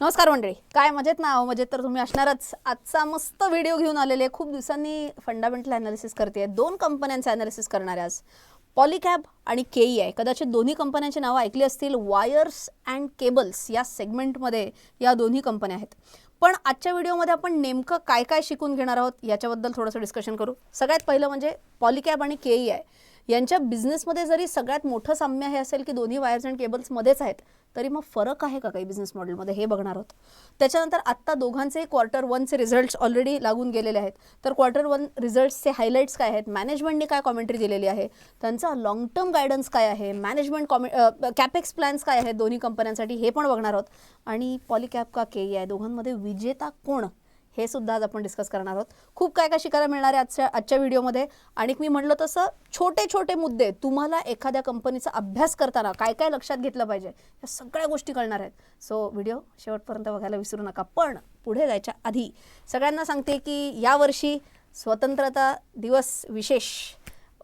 नमस्कार मंडळी. काय मजेत ना? अहो मजेत तर तुम्ही असणारच. आजचा मस्त व्हिडिओ घेऊन आलेले. खूप दिवसांनी फंडामेंटल अनालिसिस करते दोन कंपन्यांचे अनालिसिस करणार आज. पॉलिकॅब आणि केई आहे कदाचित दोन्ही कंपन्यांची नावं ऐकली असतील. वायर्स अँड केबल्स या सेगमेंटमध्ये या दोन्ही कंपन्या आहेत. पण आजच्या व्हिडिओमध्ये आपण नेमकं काय काय शिकून घेणार आहोत याच्याबद्दल थोडंसं डिस्कशन करू. सगळ्यात पहिलं म्हणजे पॉलिकॅब आणि केई आहे यांच्या बिझनेसमध्ये जरी सगळ्यात मोठं साम्य हे असेल की दोन्ही वायर्स अँड केबल्समध्येच आहेत तरी मग फरक आहे का काही बिझनेस मॉडेलमध्ये हे बघणार आहोत. त्याच्यानंतर आत्ता दोघांचे क्वार्टर वनचे रिझल्ट्स ऑलरेडी लागून गेलेले आहेत. तर क्वार्टर वन रिझल्ट्सचे हायलाईट्स काय आहेत? मॅनेजमेंटने काय कॉमेंट्री दिलेली आहे? त्यांचा लॉंग टर्म गायडन्स काय आहे? मॅनेजमेंट कॉमे कॅपेक्स प्लॅन्स काय आहेत दोन्ही कंपन्यांसाठी हे पण बघणार आहोत. आणि पॉलिकॅप का के आहे दोघांमध्ये विजेता कोण? हे सुद्धा आज आपण डिस्कस करणार आहोत. खूप काय काय शिकायला मिळणार आहे आजच्या आजच्या व्हिडिओमध्ये. आणि मी म्हटलं तसं छोटे छोटे मुद्दे तुम्हाला एखाद्या कंपनीचा अभ्यास करताना काय काय लक्षात घेतलं पाहिजे या सगळ्या गोष्टी कळणार आहेत. सो व्हिडिओ शेवटपर्यंत बघायला विसरू नका. पण पुढे जायच्या आधी सगळ्यांना सांगते की यावर्षी स्वतंत्रता दिवस विशेष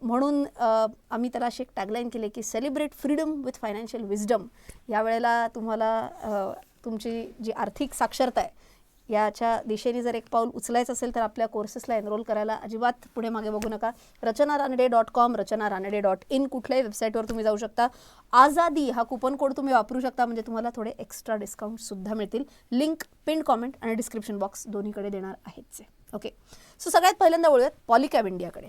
म्हणून आम्ही त्याला अशी एक टॅगलाईन केली की celebrate freedom with financial wisdom यावेळेला तुम्हाला तुमची जी आर्थिक साक्षरता आहे याच्या दिशेने जर एक पाऊल उचलायचं असेल तर आपल्या कोर्सेसला एनरोल करायला अजिबात पुढे मागे बघू नका. Rachana Ranade dot com Rachana Ranade dot in कुठल्याही वेबसाईटवर तुम्ही जाऊ शकता. आझादी हा कुपन कोड तुम्ही वापरू शकता म्हणजे तुम्हाला थोडे एक्स्ट्रा डिस्काउंटसुद्धा मिळतील. लिंक पिन कॉमेंट आणि डिस्क्रिप्शन बॉक्स दोन्हीकडे देणार आहेच ओके सो सगळ्यात पहिल्यांदा वळूयात पॉलिकॅब इंडियाकडे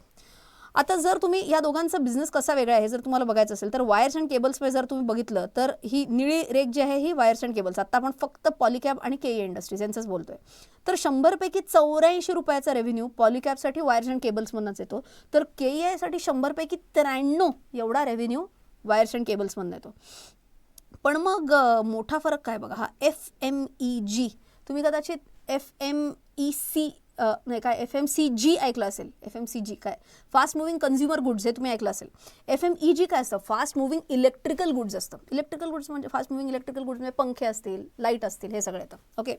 आता जर तुम्ही या दोघांचा बिझनेस कसा वेगळा आहे जर तुम्हाला बघायचं असेल तर वायर्स अँड केबल्समध्ये जर तुम्ही बघितलं तर ही निळी रेख जी आहे ही वायर्स अँड केबल्स आता आपण फक्त पॉलिकॅब आणि के इंडस्ट्रीज यांचंच बोलतोय. तर शंभरपैकी चौऱ्याऐंशी रुपयाचा रेव्हेन्यू पॉलिकॅबसाठी वायर्स अँड केबल्समधनंच येतो. तर के आयसाठी शंभरपैकी त्र्याण्णव एवढा रेव्हेन्यू वायर्स अँड केबल्समधनं येतो. पण मग मोठा फरक काय बघा? हा एफ एम ई जी तुम्ही कदाचित एफ एम ई सी नाही म्हणजे काय एफ एम सी जी ऐकलं असेल. एफ एम सी जी काय? फास्ट मुव्हिंग कन्झ्युमर गुड्स हे तुम्ही ऐकलं असेल. एफ एम ई जी काय असतं? फास्ट मुव्हिंग इलेक्ट्रिकल गुड्स असतं. इलेक्ट्रिकल गुड्स म्हणजे फास्ट मुव्हिंग इलेक्ट्रिकल गुड्स म्हणजे पंखे असतील लाइट असतील हे सगळं येतं. ओके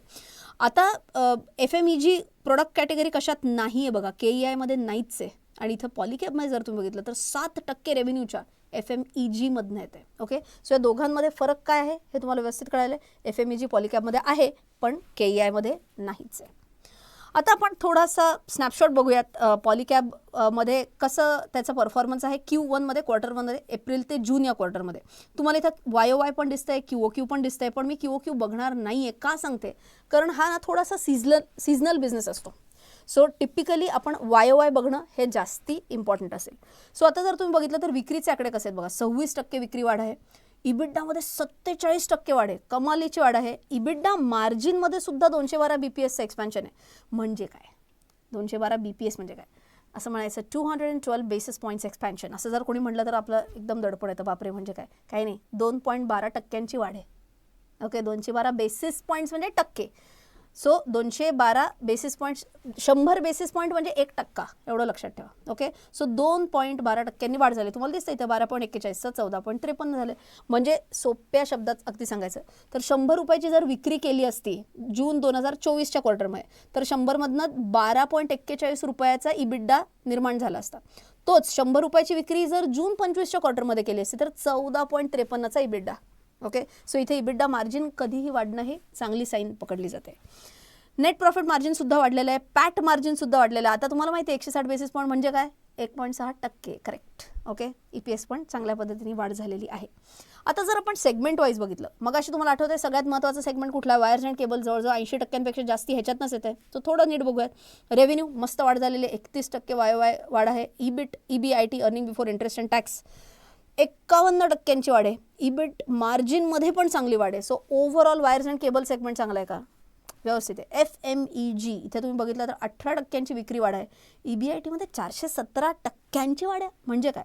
आता F M E G product category कशात नाही आहे बघा के ई आयमध्ये नाहीच आहे. आणि इथं पॉलिकॅबमध्ये जर तुम्ही बघितलं तर सात टक्के रेव्हेन्यूच्या एफ एम ई जीमधनं येते ओके सो या दोघांमध्ये फरक काय आहे हे तुम्हाला व्यवस्थित कळालं एफ एम ई जी पॉलिकॅबमध्ये आहे पण के ई आयमध्ये नाहीच आहे. आता आपण थोडासा स्नॅपशॉट बघूयात पॉलिकॅबमध्ये कसं त्याचा परफॉर्मन्स आहे क्यू वनमध्ये क्वार्टरमध्ये एप्रिल ते जून या क्वार्टरमध्ये तुम्हाला इथं वाय ओ वाय पण दिसतंय क्यू ओ क्यू पण दिसतंय पण मी क्यू ओ क्यू बघणार नाही आहे का सांगते? कारण हा ना थोडासा सीझनल सीझनल बिझनेस असतो. सो टिपिकली आपण वाय ओ वाय बघणं हे जास्ती इम्पॉर्टंट असेल. सो आता जर तुम्ही बघितलं तर विक्रीचे आकडे कसे आहेत बघा. सव्वीस टक्के विक्री वाढ आहे. इबिड्डामध्ये सत्तेचाळीस टक्के वाढ आहे. कमालीची वाढ आहे. इबिड्डा मार्जिनमध्ये सुद्धा दोनशे बारा बी पी एसचं एक्सपॅन्शन आहे. म्हणजे काय? दोनशे बारा बी पी एस म्हणजे काय? असं म्हणायचं two hundred and twelve basis points expansion असं जर कोणी म्हटलं तर आपलं एकदम दडपण येतं. बापरे म्हणजे काय? काही नाही. दोन पॉईंट बारा टक्क्यांची वाढ आहे. ओके दोनशे बारा बेसिस पॉईंट्स म्हणजे टक्के. सो दोनशे बारा बेसिस पॉईंट शंभर बेसिस पॉईंट म्हणजे एक टक्का एवढं लक्षात ठेवा ओके सो दोन पॉईंट बारा टक्क्यांनी वाढ झाली. तुम्हाला दिसतं इथं बारा पॉईंट एक्केचाळीसचं चौदा पॉईंट त्रेपन्न झाले. म्हणजे सोप्या शब्दात अगदी सांगायचं तर शंभर रुपयाची जर विक्री केली असती जून दोन हजार चोवीसच्या क्वार्टरमध्ये तर शंभरमधनं बारा पॉईंट एक्केचाळीस रुपयाचा इबिड्डा निर्माण झाला असता. तोच शंभर रुपयाची विक्री जर जून पंचवीसच्या क्वार्टरमध्ये केली असती तर चौदा पॉईंट त्रेपन्नचा इबिड्डा ओके? सो इथे इबिड्डा मार्जिन कधीही वाढणं हे चांगली साईन पकडली जाते. नेट प्रॉफिट मार्जिन सुद्धा वाढलेलं आहे. पॅट मार्जिन सुद्धा वाढलेलं आहे. आता तुम्हाला माहिती आहे एकशे साठ बेसिस पॉईंट म्हणजे काय? एक पॉईंट सहा टक्के correct okay? E P S पण चांगल्या पद्धतीने वाढ झालेली आहे. आता जर आपण सेगमेंट वाईज बघितलं मग अशी तुम्हाला आठवते सगळ्यात महत्त्वाचं सेगमेंट कुठला? वायर्स अँड केबल जवळजवळ ऐंशी टक्क्यांपेक्षा जास्ती ह्याच्यातनंच येते तो थोडं नीट बघूयात. रेव्हेन्यू मस्त वाढ झालेली आहे. एकतीस टक्के वाय वाय वाढ आहे. EBIT E B I T earning before interest and tax एक्कावन्न टक्क्यांची वाढ आहे. इबिट मार्जिनमध्ये पण चांगली वाढ आहे. So overall wires and cable segment चांगला आहे का? व्यवस्थित आहे. एफ एम ई जी इथे तुम्ही बघितलं तर अठरा टक्क्यांची विक्री वाढ आहे. ई बी आय टीमध्ये चारशे सतरा टक्क्यांची वाढ आहे. म्हणजे काय?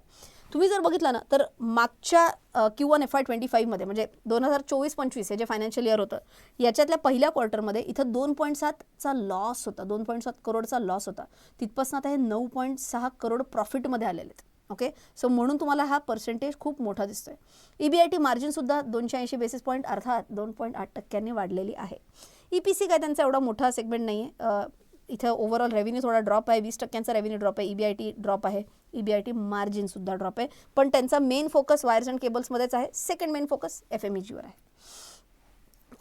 तुम्ही जर बघितलं ना तर मागच्या Q one F I twenty फाईव्हमध्ये म्हणजे दोन हजार चोवीस पंचवीस हे जे फायनान्शियल इयर होतं याच्यातल्या पहिल्या क्वार्टरमध्ये इथं दोन पॉईंट सातचा लॉस होता. दोन पॉईंट सात करोडचा लॉस होता. तिथपासून आता हे नऊ पॉईंट सहा करोड प्रॉफिटमध्ये आलेले आहेत. ओके? सो म्हणून तुम्हाला हा पर्सेंटेज खूप मोठा दिसतोय. ई बी आय टी मार्जिनसुद्धा दोनशे ऐंशी बेसिस पॉईंट अर्थात दोन पॉईंट आठ टक्क्यांनी वाढलेली आहे. ई पी सी काय त्यांचा एवढा मोठा सेगमेंट नाही आहे इथं ओव्हरऑल रेव्हेन्यू थोडा ड्रॉप आहे. वीस टक्क्यांचा रेव्हेन्यू ड्रॉप आहे. E B I T drop आहे. ई बी आय टी मार्जिनसुद्धा ड्रॉप आहे. पण त्यांचा मेन फोकस वायर्स अँड केबल्समध्येच आहे. Second main focus F M E जीवर आहे.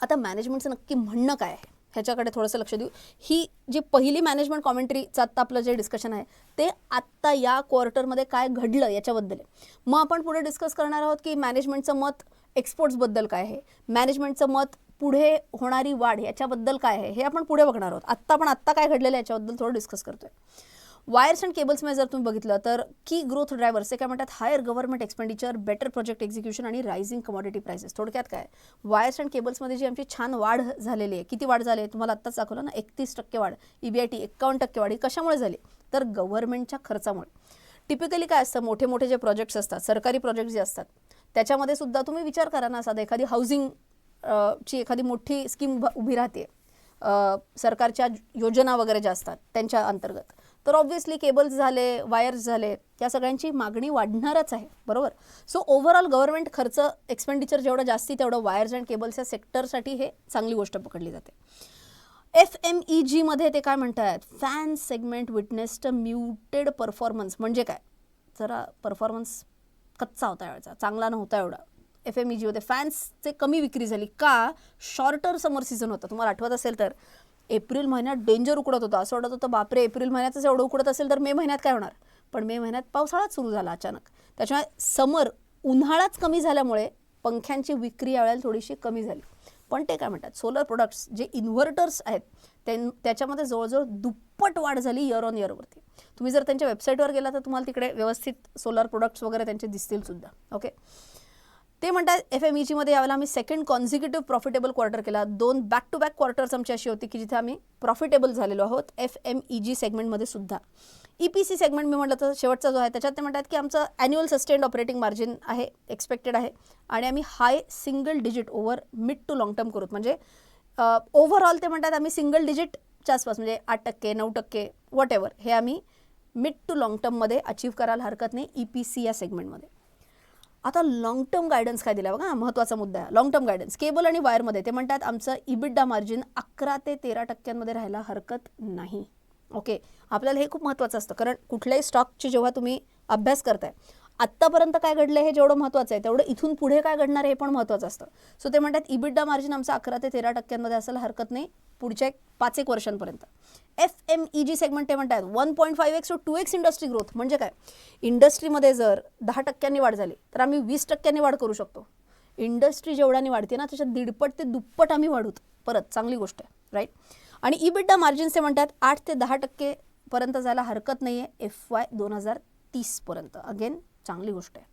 आता मॅनेजमेंटचं नक्की म्हणणं काय आहे? ह्याच्याकडे थोडंसं लक्ष देऊ. ही जी पहिली मॅनेजमेंट कॉमेंट्रीचं आत्ता आपलं जे डिस्कशन आहे ते आत्ता या क्वार्टरमध्ये काय घडलं याच्याबद्दल आहे. मग आपण पुढे डिस्कस करणार आहोत की मॅनेजमेंटचं मत एक्सपोर्ट्सबद्दल काय आहे? मॅनेजमेंटचं मत पुढे होणारी वाढ याच्याबद्दल काय आहे? हे आपण पुढे बघणार आहोत. आत्ता आपण आत्ता काय घडलेलं आहे याच्याबद्दल थोडं डिस्कस करतोय. वायर्स अँड केबल्समध्ये जर तुम्ही बघितलं तर की ग्रोथ ड्रायव्हर्स ते काय म्हणतात? Higher government expenditure better project execution आणि रायझिंग कमॉडिटी प्राइसेस थोडक्यात काय? वायर्स अँड केबल्समध्ये जी आमची छान वाढ झालेली आहे. किती वाढ झाली आहे? तुम्हाला आत्ताच दाखवलं ना एकतीस टक्के वाढ. E ईबीआयटी एक्कावन्न टक्के वाढ. ही कशामुळे झाली? तर गव्हर्नमेंटच्या खर्चामुळे. टिपिकली काय असतं? मोठे मोठे जे प्रोजेक्ट्स असतात सरकारी प्रोजेक्ट जे असतात त्याच्यामध्ये सुद्धा तुम्ही विचार करा ना साधा एखादी हाऊसिंग ची एखादी मोठी स्कीम उभी राहते. सरकारच्या योजना वगैरे ज्या असतात त्यांच्या अंतर्गत. तर ऑब्व्हियसली केबल्स झाले वायर्स झाले त्या सगळ्यांची मागणी वाढणारच आहे बरोबर? सो ओव्हरऑल गव्हर्नमेंट खर्च एक्सपेंडिचर जेवढं जास्ती तेवढं वायर्स अँड केबल्स या सेक्टरसाठी हे चांगली गोष्ट पकडली जाते. एफ एम ई जीमध्ये ते काय म्हणतात? Fan segment witnessed muted performance म्हणजे काय? जरा परफॉर्मन्स कच्चा होता यावेळचा चांगला नव्हता एवढा. एफ एम ई जीमध्ये फॅन्सचे कमी विक्री झाली. का? शॉर्टर समर सीझन होता. तुम्हाला आठवत असेल तर. एप्रिल महिन्यात डेंजर उकडत होता. असं वाटत होतं बापरे एप्रिल महिन्यातच एवढं उकडत असेल तर मे महिन्यात काय होणार? पण मे महिन्यात पावसाळाच सुरू झाला अचानक. त्याच्यामुळे समर उन्हाळाच कमी झाल्यामुळे पंख्यांची विक्री यावेळेला थोडीशी कमी झाली. पण ते काय म्हणतात सोलर प्रोडक्ट्स जे इन्व्हर्टर्स आहेत त्याच्यामध्ये जवळजवळ दुप्पट वाढ झाली इयर ऑन इयरवरती तुम्ही जर त्यांच्या वेबसाईटवर गेला तर तुम्हाला तिकडे व्यवस्थित सोलर प्रोडक्ट्स वगैरे त्यांचे दिसतील सुद्धा. ओके ते म्हणतात एफ एम ईजीमध्ये यावेळेला आम्ही सेकंड कॉन्झिक्युटिव्ह प्रॉफिटेबल क्वार्टर केला. दोन बॅक टू बॅक क्वार्टर्स आमची अशी होती की जिथे आम्ही प्रॉफिटेबल झालेलो आहोत एफ एम ई जी सेगमेंटमध्ये सुद्धा. ई पी सी सेगमेंट मी म्हटलं तर शेवटचा जो आहे त्याच्यात ते म्हणतात की आमचं ॲन्युअल सस्टेंड ऑपरेटिंग मार्जिन आहे एक्सपेक्टेड आहे. आणि आम्ही high single digit over mid to long term करूत म्हणजे ओव्हरऑल ते म्हणतात आम्ही सिंगल डिजिटच्या आसपास म्हणजे आठ टक्के नऊ टक्के वॉट एव्हर हे आम्ही मिड टू लॉंग टर्ममध्ये अचीव करायला हरकत नाही ई पी सी या सेगमेंटमध्ये आता लॉंग टर्म गायडन्स काय दिला बघा महत्त्वाचा मुद्दा आहे. लॉंग टर्म गायडन्स केबल आणि वायरमध्ये ते म्हणतात आमचं इबिड्डा मार्जिन अकरा ते तेरा टक्क्यांमध्ये राहायला हरकत नाही. ओके आपल्याला हे खूप महत्त्वाचं असतं. कारण कुठल्याही स्टॉकची जेव्हा तुम्ही अभ्यास करताय आत्तापर्यंत काय घडलं हे जेवढं महत्त्वाचं आहे तेवढं इथून पुढे काय घडणार हे पण महत्त्वाचं असतं. सो ते म्हणतात इबिड्डा मार्जिन आमचं अकरा ते तेरा टक्क्यांमध्ये असायला हरकत नाही पुढच्या एक पाच एक वर्षांपर्यंत. F M E G segment ते म्हणतात. One point five X to two X industry growth म्हणजे काय? इंडस्ट्रीमध्ये जर दहा टक्क्यांनी वाढ झाली तर आम्ही वीस टक्क्यांनी वाढ करू शकतो. इंडस्ट्री जेवढ्याने वाढते ना त्याच्यात दीडपट ते दुप्पट आम्ही वाढूत परत चांगली गोष्ट आहे राईट आणि इबिड्डा मार्जिन्स ते म्हणतात आठ ते दहा टक्केपर्यंत जायला हरकत नाही आहे एफ वाय दोन हजार तीसपर्यंत अगेन चांगली गोष्ट आहे.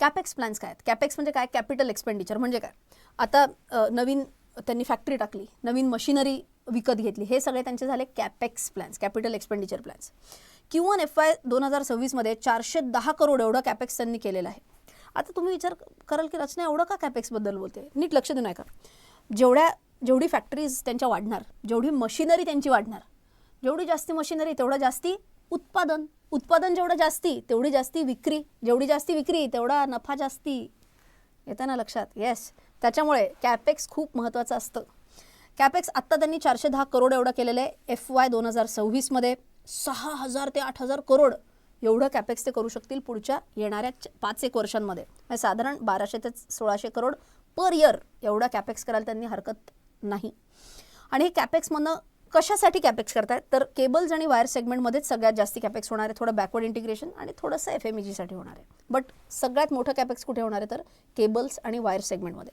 कॅपेक्स प्लॅन्स काय आहेत? कॅपेक्स म्हणजे काय? कॅपिटल एक्सपेंडिचर म्हणजे काय? आता नवीन त्यांनी फॅक्टरी टाकली. नवीन मशिनरी विकत घेतली. हे सगळे त्यांचे झाले capex plans capital expenditure plans Q one F I दोन हजार सव्वीसमध्ये चारशे दहा करोड एवढं कॅपेक्स त्यांनी केलेलं आहे. आता तुम्ही विचार कराल की रचना एवढं का कॅपेक्सबद्दल बोलते? नीट लक्ष देऊ नका जेवढ्या जेवढी फॅक्टरीज त्यांच्या वाढणार जेवढी मशिनरी त्यांची वाढणार जेवढी जास्ती मशिनरी तेवढं जास्ती उत्पादन. उत्पादन जेवढं जास्ती तेवढी जास्ती विक्री. जेवढी जास्ती विक्री तेवढा नफा जास्ती. येतं ना लक्षात. येस त्याच्यामुळे कॅपेक्स खूप महत्त्वाचं असतं. कॅपेक्स आत्ता त्यांनी चारशे दहा करोड एवढं केलेलं आहे. एफ वाय दोन हजार सव्वीसमध्ये सहा हजार ते आठ हजार करोड एवढं कॅपेक्स ते करू शकतील पुढच्या येणाऱ्या पाच एक वर्षांमध्ये. म्हणजे साधारण बाराशे ते सोळाशे करोड पर इयर एवढा कॅपेक्स करायला त्यांनी हरकत नाही. आणि हे कॅपेक्समधनं कशासाठी कॅपेक्स करतायत? तर केबल्स आणि वायर सेगमेंटमध्येच सगळ्यात जास्त कॅपेक्स होणार आहे. थोडं बॅकवर्ड इंटिग्रेशन आणि थोडंसं एफ एमसाठी होणार आहे. बट सगळ्यात मोठं कॅपेक्स कुठे होणार आहे? तर केबल्स आणि वायर सेगमेंटमध्ये.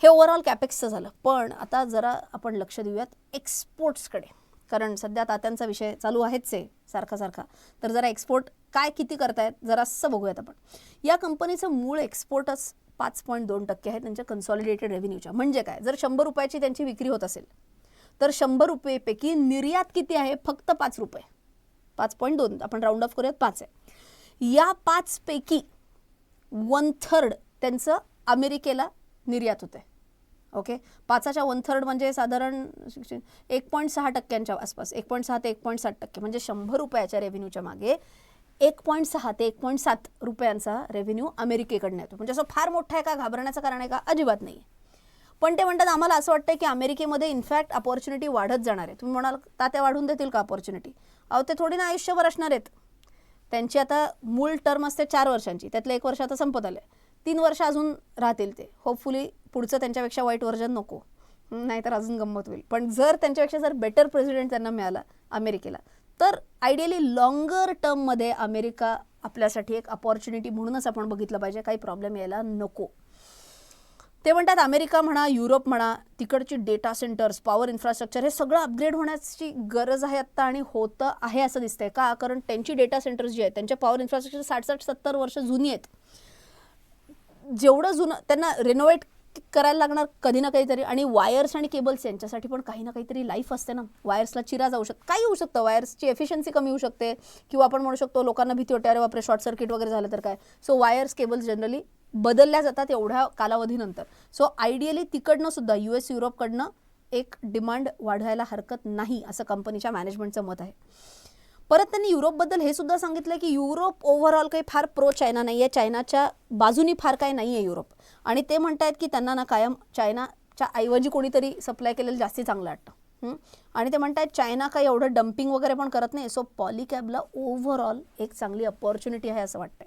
हे ओव्हरऑल कॅपेक्सचं झालं. पण आता जरा आपण लक्ष देऊयात एक्सपोर्ट्सकडे कारण सध्या तात्यांचा विषय चालू आहेच आहे सारखा सारखा. तर जरा एक्सपोर्ट काय किती करतायत जरासं बघूयात आपण. या कंपनीचं मूळ एक्सपोर्टच पाच पॉईंट दोन टक्के आहे त्यांच्या कन्सॉलिडेटेड रेव्हेन्यूच्या म्हणजे काय? जर शंभर रुपयाची त्यांची विक्री होत असेल तर शंभर रुपयेपैकी निर्यात किती आहे? फक्त पाच रुपये. पाच पॉईंट दोन आपण राऊंड ऑफ करूयात पाच आहे. या पाचपैकी वन थर्ड त्यांचं अमेरिकेला निर्यात होतं आहे ओके? पाचाच्या वन थर्ड म्हणजे साधारण एक पॉईंट सहा टक्क्यांच्या आसपास एक पॉईंट सहा ते एक पॉईंट सात टक्के म्हणजे शंभर रुपयाच्या रेव्हेन्यूच्या मागे एक पॉईंट सहा ते एक पॉईंट सात रुपयांचा रेव्हेन्यू अमेरिकेकडनं येतो. म्हणजे असं फार मोठा आहे का? घाबरण्याचं कारण आहे का? अजिबात नाही पण ते म्हणतात आम्हाला असं वाटतं की अमेरिकेमध्ये इनफॅक्ट अपॉर्च्युनिटी वाढत जाणार आहे. तुम्ही म्हणाल तात्या वाढून देतील का अपॉर्च्युनिटी अहो ते थोडी ना आयुष्यभर असणार आहेत. त्यांची आता मूळ टर्म असते चार वर्षांची. त्यातलं एक वर्ष आता संपत आलं आहे तीन वर्ष अजून राहतील ते. होपफुली पुढचं त्यांच्यापेक्षा वाईट वर्जन नको. नाहीतर अजून गंमत होईल. पण जर त्यांच्यापेक्षा जर बेटर प्रेसिडेंट त्यांना मिळाला अमेरिकेला तर आयडियली लॉंगर टर्ममध्ये अमेरिका आपल्यासाठी एक अपॉर्च्युनिटी म्हणूनच आपण बघितलं पाहिजे. काही प्रॉब्लेम यायला नको. ते म्हणतात अमेरिका म्हणा युरोप म्हणा तिकडची डेटा सेंटर्स पॉवर इन्फ्रास्ट्रक्चर हे सगळं अपग्रेड होण्याची गरज आहे आत्ता आणि होतं आहे असं दिसतंय. का? कारण त्यांची डेटा सेंटर्स जी आहेत त्यांच्या पॉवर इन्फ्रास्ट्रक्चर साठ साठ सत्तर वर्ष जुनी आहेत. जेवढं जुनं त्यांना रेनोवेट करायला लागणार कधी ना काहीतरी आणि वायर्स आणि केबल्स यांच्यासाठी पण काही ना काहीतरी लाईफ असते ना. वायर्सला चिरा जाऊ शकतो. काही होऊ शकतं. वायर्सची एफिशियन्सी कमी होऊ शकते. किंवा आपण म्हणू शकतो लोकांना भीती वाटते अरे बापरे शॉर्ट सर्किट वगैरे झालं तर काय? सो वायर्स केबल्स जनरली बदलल्या जातात एवढ्या कालावधीनंतर. सो आयडियली तिकडनं सुद्धा यू एस युरोपकडनं एक डिमांड वाढवायला हरकत नाही असं कंपनीच्या मॅनेजमेंटचं मत आहे. परत त्यांनी युरोपबद्दल हे सुद्धा सांगितलं की युरोप ओव्हरऑल काही फार प्रो चायना नाही आहे चायनाच्या बाजूनी फार काही नाही आहे युरोप. आणि ते म्हणतायत की त्यांना ना कायम चायनाच्या ऐवजी कोणीतरी सप्लाय केलेलं जास्ती चांगलं वाटतं. आणि ते म्हणतायत चायना काही एवढं डम्पिंग वगैरे पण करत नाही. सो पॉलिकॅबला ओव्हरऑल एक चांगली अपॉर्च्युनिटी आहे असं वाटतं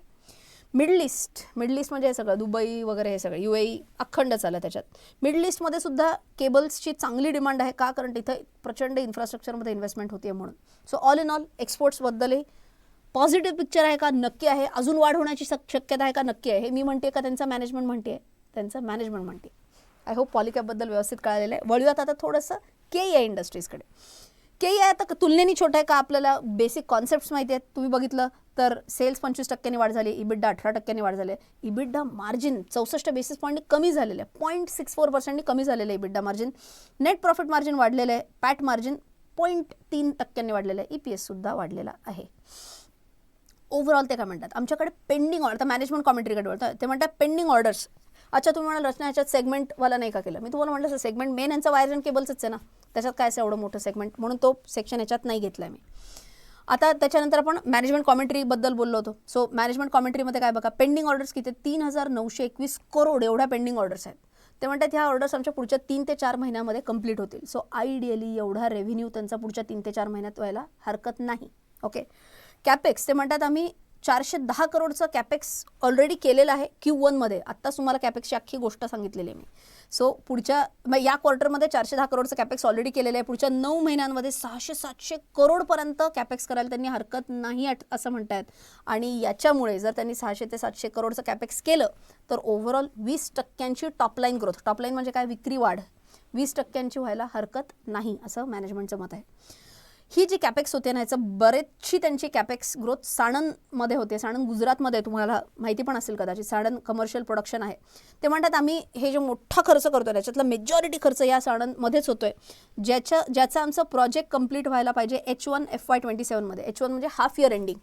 मिडल ईस्ट मिडल ईस्ट म्हणजे हे सगळं दुबई वगैरे हे सगळं यू ए अखंड चाललं त्याच्यात. मिडल ईस्टमध्ये सुद्धा केबल्सची चांगली डिमांड आहे का? कारण तिथं प्रचंड इन्फ्रास्ट्रक्चरमध्ये इन्व्हेस्टमेंट होते म्हणून. सो ऑल इन ऑल एक्सपोर्ट्सबद्दलही पॉझिटिव्ह पिक्चर आहे का? नक्की आहे. अजून वाढ होण्याची शक्यता आहे का? नक्की आहे. हे मी म्हणते का? त्यांचा मॅनेजमेंट म्हणते त्यांचं मॅनेजमेंट म्हणते आय होप पॉलिकॅबबद्दल व्यवस्थित कळालेलं आहे. वळूयात आता थोडंसं के या इंडस्ट्रीजकडे के आहे आता तुलनेने छोटं आहे का आपल्याला? बेसिक कॉन्सेप्ट्स माहिती आहेत. तुम्ही बघितलं तर सेल्स पंचवीस टक्क्यांनी वाढ झाली इबिड्डा अठरा टक्क्यांनी वाढ झाली. इबिड्डा मार्जिन चौसष्ट बेसिस पॉईंटनी कमी झालेलं आहे. पॉईंट सिक्स फोर पर्सेंटनी कमी झालेलं आहे EBITDA margin net profit margin वाढलेलं आहे. पॅट मार्जिन पॉईंट तीन टक्क्यांनी वाढलेलं आहे. ई पी एससुद्धा वाढलेला आहे. ओव्हरऑल ते काय म्हणतात? आमच्याकडे पेंडिंग ऑर्डर मॅनेजमेंट कॉमेंट्रीकडे बोलतात ते म्हणतात पेंडिंग ऑर्डर्स अच्छा तुम्ही म्हणाल रचना ह्याच्यात सेगमेंटवाला नाही का केलं? मी तुम्हाला म्हटलं सेगमेंट मेन यांचा वायर अँड केबल्सच आहे ना. त्याच्यात काय असं एवढं मोठं सेगमेंट म्हणून तो सेक्शन याच्यात नाही घेतला मी. आता त्याच्यानंतर आपण मॅनेजमेंट कॉमेंट्रीबद्दल बोललो होतो. सो मॅनेजमेंट कॉमेंट्रीमध्ये काय बघा पेंडिंग ऑर्डर्स किती तीन हजार नऊशे एकवीस करोड एवढ्या पेंडिंग ऑर्डर्स आहेत. ते म्हणतात ह्या ऑर्डर्स आमच्या पुढच्या तीन ते चार महिन्यामध्ये कंप्लीट होतील. सो आयडियली एवढा रेव्हेन्यू त्यांचा पुढच्या तीन ते चार महिन्यात व्हायला हरकत नाही. ओके कॅपेक्स ते म्हणतात आम्ही चारशे दहा करोडचं कॅपेक्स ऑलरेडी केलेलं आहे क्यू वनमध्ये आत्ताच तुम्हाला कॅपेक्सची अख्खी गोष्ट सांगितलेली आहे मी. सो पुढच्या मग या क्वार्टरमध्ये चारशे दहा करोडचं कॅपेक्स ऑलरेडी केलेलं आहे. पुढच्या नऊ महिन्यांमध्ये सहाशे सातशे करोडपर्यंत कॅपेक्स करायला त्यांनी हरकत नाही असं म्हणतायत. आणि याच्यामुळे जर त्यांनी सहाशे ते सातशे करोडचं कॅपेक्स केलं तर ओव्हरऑल वीस टक्क्यांची टॉपलाईन ग्रोथ टॉपलाईन म्हणजे काय? विक्री वाढ. वीस टक्क्यांची व्हायला हरकत नाही असं मॅनेजमेंटचं मत आहे. ही जी कॅपेक्स होते ना याचं बरेचशी त्यांची कॅपेक्स ग्रोथ साणंदमध्ये होते साणंद गुजरातमध्ये तुम्हाला माहिती पण असेल कदाचित. साणंद कमर्शियल प्रोडक्शन आहे. ते म्हणतात आम्ही हे जे मोठा खर्च करतो त्याच्यातला मेजॉरिटी खर्च या साणंदमध्येच होतोय. ज्याच्या ज्याचा आमचं प्रोजेक्ट कंप्लीट व्हायला पाहिजे H one F Y twenty सेवनमध्ये H one म्हणजे half year ending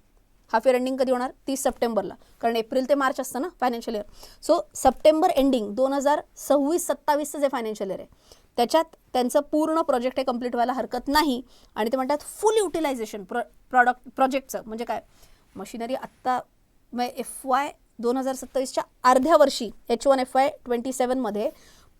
half year ending कधी होणार? तीस सप्टेंबरला. कारण एप्रिल ते मार्च असतं ना financial year so September ending दोन हजार सव्वीस सत्तावीसचं जे फायनान्शियल इयर आहे त्याच्यात त्यांचं पूर्ण प्रोजेक्ट हे कंप्लीट व्हायला हरकत नाही. आणि ते म्हणतात फुल युटिलायझेशन प्र प्रॉडक्ट प्रोजेक्टचं म्हणजे काय? मशिनरी आत्ता म्हणजे एफ वाय दोन हजार सत्तावीसच्या अर्ध्या वर्षी H one F Y twenty सेवनमध्ये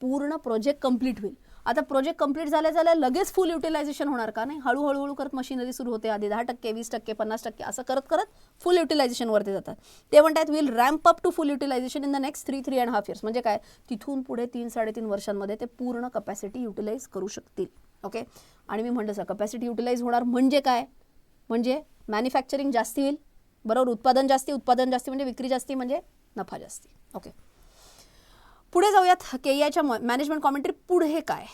पूर्ण प्रोजेक्ट कंप्लीट होईल. आता प्रोजेक्ट कंप्लीट झाल्या झाल्या लगेच फुल युटिलायझेशन होणार का? नाही हळूहळू करत मशिनरी सुरू होते आधी दहा टक्के वीस टक्के पन्नास टक्के असं करत करत फुल युटिलायझेशनवरती जातात. ते म्हणतात will ramp up to full utilization in the next three three and half years म्हणजे काय? तिथून पुढे तीन साडेतीन वर्षांमध्ये ते पूर्ण कपॅसिटी युटिलाइज करू शकतील. ओके आणि मी म्हणलं सर कपॅसिटी युटिलाइज होणार म्हणजे काय? म्हणजे मॅन्युफॅक्चरिंग जास्ती होईल बरोबर? उत्पादन जास्ती उत्पादन जास्ती म्हणजे विक्री जास्ती म्हणजे नफा जास्ती. ओके पुढे जाऊयात. के आयच्या मॅनेजमेंट कॉमेंट्री पुढे काय?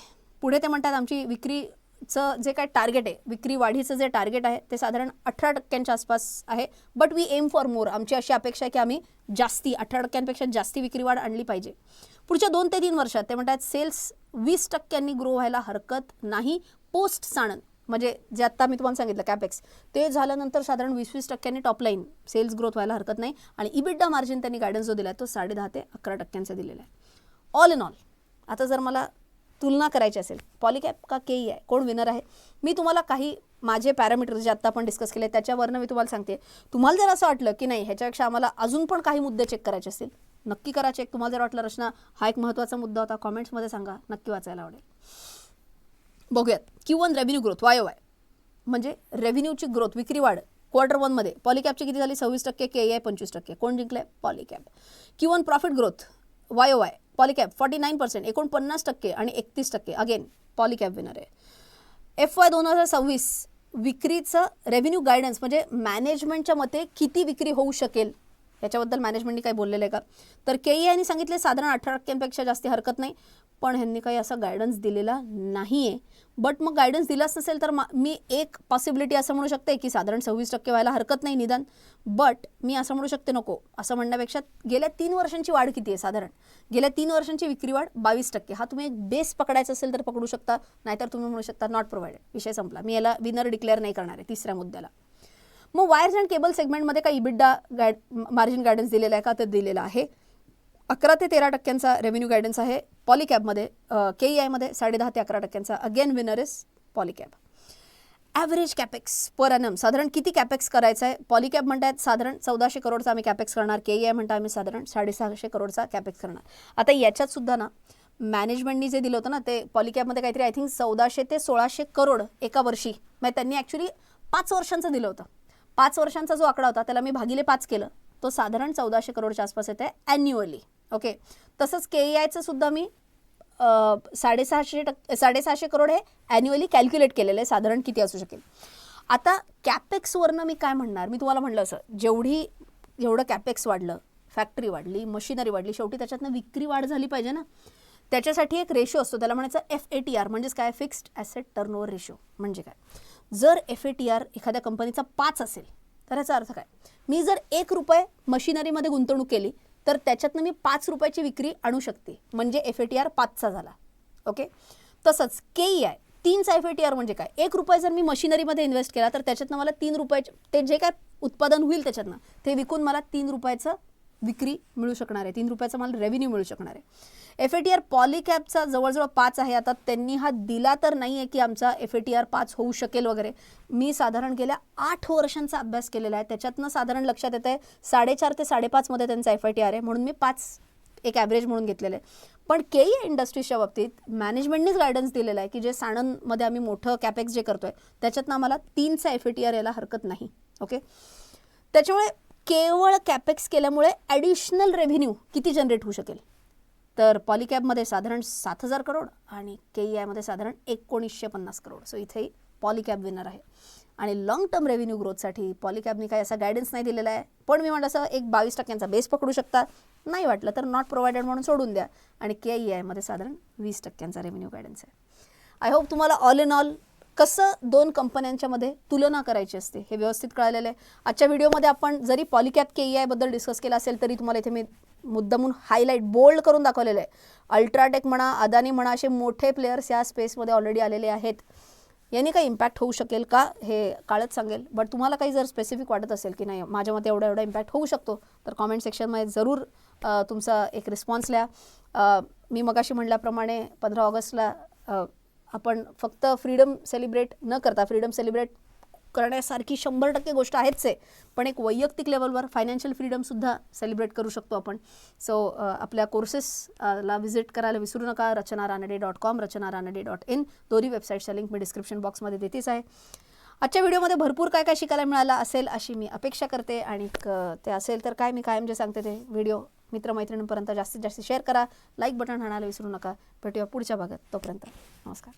पुढे ते म्हणतात आमची विक्रीचं जे काय टार्गेट आहे विक्री वाढीचं जे टार्गेट आहे ते साधारण अठरा टक्क्यांच्या आसपास आहे. But we aim for more आमची अशी अपेक्षा आहे की आम्ही जास्ती अठरा टक्क्यांपेक्षा जास्ती विक्री वाढ आणली पाहिजे. पुढच्या दोन ते तीन वर्षात ते म्हणतात सेल्स वीस टक्क्यांनी ग्रो व्हायला हरकत नाही. पोस्ट साणन म्हणजे जे आत्ता मी तुम्हाला सांगितलं कॅपेक्स ते झाल्यानंतर साधारण वीस वीस टक्क्यांनी टॉपलाईन सेल्स ग्रोथ व्हायला हरकत नाही. आणि इबिड्डा मार्जिन त्यांनी गायडन्स जो दिला आहे तो साडे दहा ते अकरा टक्क्यांचा दिलेला आहे. ऑल इन ऑल आता जर मला तुलना करायची असेल पॉलिकॅप का के ई आहे? कोण विनर आहे? मी तुम्हाला काही माझे पॅरामीटर्स जे आत्ता आपण डिस्कस केले त्याच्यावरनं मी तुम्हाला सांगते. तुम्हाला जर असं वाटलं की नाही ह्याच्यापेक्षा आम्हाला अजून पण काही मुद्दे चेक करायचे असतील नक्की करा चेक तुम्हाला जर वाटलं रचना हा एक महत्त्वाचा मुद्दा होता कॉमेंट्समध्ये सांगा नक्की वाचायला आवडेल. बघूयात. Q one revenue growth Y Y म्हणजे रेव्हेन्यूची ग्रोथ विक्री वाढ क्वार्टर वनमध्ये पॉलिकॅपची किती झाली? सव्वीस टक्के के आय पंचवीस टक्के. कोण जिंकले Polycab Q one profit growth Y O Y Polycab forty nine percent एकोणपन्नास टक्के आणि एकतीस टक्के. अगेन पॉलिकॅप विनर आहे. एफ वाय दोन हजार सव्वीस विक्रीचं रेव्हेन्यू गायडन्स म्हणजे मॅनेजमेंटच्या मते किती विक्री होऊ शकेल याच्याबद्दल मॅनेजमेंटने काही बोललेलं आहे का? तर के यांनी सांगितले साधारण अठरा टक्क्यांपेक्षा जास्ती हरकत नाही. पण ह्यांनी काही असा गायडन्स दिलेला नाही आहे बट मग गायडन्स दिलाच नसेल तर मी एक पॉसिबिलिटी असं म्हणू शकते की साधारण सव्वीस टक्के व्हायला हरकत नाही निदान. बट मी असं म्हणू शकते नको. असं म्हणण्यापेक्षा गेल्या तीन वर्षांची वाढ किती आहे साधारण? गेल्या तीन वर्षांची विक्री वाढ बावीस टक्के. हा तुम्ही एक बेस पकडायचा असेल तर पकडू शकता नाहीतर तुम्ही म्हणू शकता नॉट प्रोव्हाइडेड विषय संपला. मी याला विनर डिक्लेअर नाही करणार आहे तिसऱ्या मुद्द्याला. मग वायर्स अँड केबल सेगमेंटमध्ये काही इबिड्डा गायड मार्जिन गायडन्स दिलेला आहे का? तर दिलेला आहे. अकरा ते तेरा टक्क्यांचा रेव्हेन्यू गायडन्स आहे. पॉलिकॅबमध्ये के ई आयमध्ये साडे दहा ते अकरा टक्क्यांचा. Again winner is Polycab average capex per annum साधारण किती कॅपेक्स करायचं आहे पॉलिकॅब म्हणतात साधारण चौदाशे करोडचा आम्ही कॅपेक्स करणार. के ई आय म्हणता आम्ही साधारण साडेसहाशे करोडचा कॅपेक्स करणार. आता याच्यात सुद्धा ना मॅनेजमेंटनी जे दिलं होतं ना ते पॉलिकॅबमध्ये काहीतरी आय थिंक चौदाशे ते सोळाशे करोड एका वर्षी. म्हणजे त्यांनी ॲक्च्युली पाच वर्षांचं दिलं होतं. पाच वर्षांचा जो आकडा होता त्याला मी भागिले पाच केलं. तो साधारण चौदाशे करोडच्या आसपास येते ॲन्युअली ओके तसंच के ई आयचं सुद्धा मी साडेसहाशे टक्के साडेसहाशे करोड हे ॲन्युअली कॅल्क्युलेट केलेलं आहे. साधारण किती असू शकेल? आता कॅपेक्सवरनं मी काय म्हणणार? मी तुम्हाला म्हणलं असं जेवढी जेवढं कॅपेक्स वाढलं फॅक्टरी वाढली मशिनरी वाढली शेवटी त्याच्यातनं विक्री वाढ झाली पाहिजे ना? त्याच्यासाठी एक रेशो असतो त्याला म्हणायचं एफ ए टी आर म्हणजेच काय? फिक्स्ड ॲसेट टर्नओवर रेशो म्हणजे काय? जर एफ ए टी आर एखाद्या कंपनीचा पाच असेल तर याचा अर्थ काय? मी जर एक रुपये मशिनरीमध्ये गुंतवणूक केली तर त्याच्यातनं मी पाच रुपयाची विक्री आणू शकते. म्हणजे एफ ए टी आर पाचचा झाला. ओके? तसंच के ई आय तीनचा एफ ए टी आर म्हणजे काय? एक रुपये जर मी मशिनरीमध्ये इन्व्हेस्ट केला तर त्याच्यातनं मला तीन रुपयाचे ते जे काय उत्पादन होईल त्याच्यातनं ते विकून मला तीन रुपयाचं विक्री मिळू शकणार आहे. तीन रुपयाचा मला रेव्हेन्यू मिळू शकणार आहे. एफ ए टी आर पॉलिकॅपचा जवळजवळ पाच आहे. आता त्यांनी हा दिला तर नाही आहे की आमचा एफ ए टी आर पाच होऊ शकेल वगैरे. मी साधारण गेल्या आठ वर्षांचा अभ्यास केलेला आहे. त्याच्यातनं साधारण लक्षात येतं आहे साडेचार ते साडेपाचमध्ये त्यांचा एफ आय टी आर आहे. म्हणून मी पाच एक ॲव्हरेज म्हणून घेतलेलं आहे. पण केई इंडस्ट्रीजच्या बाबतीत मॅनेजमेंटनीच गायडन्स दिलेला आहे की जे साणंदमध्ये आम्ही मोठं कॅपेक्स जे करतोय त्याच्यातनं आम्हाला तीनचा एफ ए टी आर यायला हरकत नाही. ओके त्याच्यामुळे केवळ कॅपेक्स केल्यामुळे ॲडिशनल रेव्हेन्यू किती जनरेट होऊ शकेल? तर पॉलिकॅबमध्ये साधारण सात हजार करोड आणि के ई आयमध्ये साधारण एकोणीसशे पन्नास करोड. सो इथेही पॉलिकॅब विनर आहे. आणि लॉंग टर्म रेव्हेन्यू ग्रोथसाठी पॉलिकॅबनी काही असा गायडन्स नाही दिलेला आहे. पण मी म्हणलं असं एक बावीस टक्क्यांचा बेस पकडू शकता. नाही वाटलं तर नॉट प्रोव्हायडेड म्हणून सोडून द्या. आणि के ई आयमध्ये साधारण वीस टक्क्यांचा रेव्हेन्यू गायडन्स आहे. आय होप तुम्हाला ऑल इन ऑल कसं दोन कंपन्यांच्यामध्ये तुलना करायची असते हे व्यवस्थित कळालेलं आहे. आजच्या व्हिडिओमध्ये आपण जरी पॉलिकॅप के ई आयबद्दल डिस्कस केलं असेल तरी तुम्हाला इथे मी मुद्दामून हायलाईट बोल्ड करून दाखवलेलं आहे. अल्ट्राटेक म्हणा अदानी म्हणा असे मोठे प्लेयर्स या स्पेसमध्ये ऑलरेडी आलेले आहेत. यांनी काही इम्पॅक्ट होऊ शकेल का हे काळच सांगेल. बट तुम्हाला काही जर स्पेसिफिक वाटत असेल की नाही माझ्या मते एवढा एवढा इम्पॅक्ट होऊ शकतो तर कॉमेंट सेक्शनमध्ये जरूर तुमचा एक रिस्पॉन्स लिहा. मी मगाशी म्हणल्याप्रमाणे पंधरा ऑगस्टला आपण फक्त फ्रीडम सेलिब्रेट न करता फ्रीडम सेलिब्रेट करण्यासारखी शंभर टक्के गोष्ट आहेच आहे. पण एक वैयक्तिक लेवलवर फायनान्शियल फ्रीडमसुद्धा सेलिब्रेट करू शकतो आपण. सो आपल्या कोर्सेसला व्हिजिट करायला विसरू नका. Rachana Ranade dot com Rachana Ranade dot in दोन्ही वेबसाईटच्या लिंक मी डिस्क्रिप्शन बॉक्समध्ये देतेच आहे. आजच्या व्हिडिओमध्ये भरपूर काय काय शिकायला मिळालं असेल अशी मी अपेक्षा करते. आणि क- ते असेल तर काय मी कायम जे सांगते ते व्हिडिओ मित्रमैत्रिणींपर्यंत जास्तीत जास्त शेअर करा. लाईक बटन हाणायला विसरू नका. भेटूया पुढच्या भागात. तोपर्यंत नमस्कार.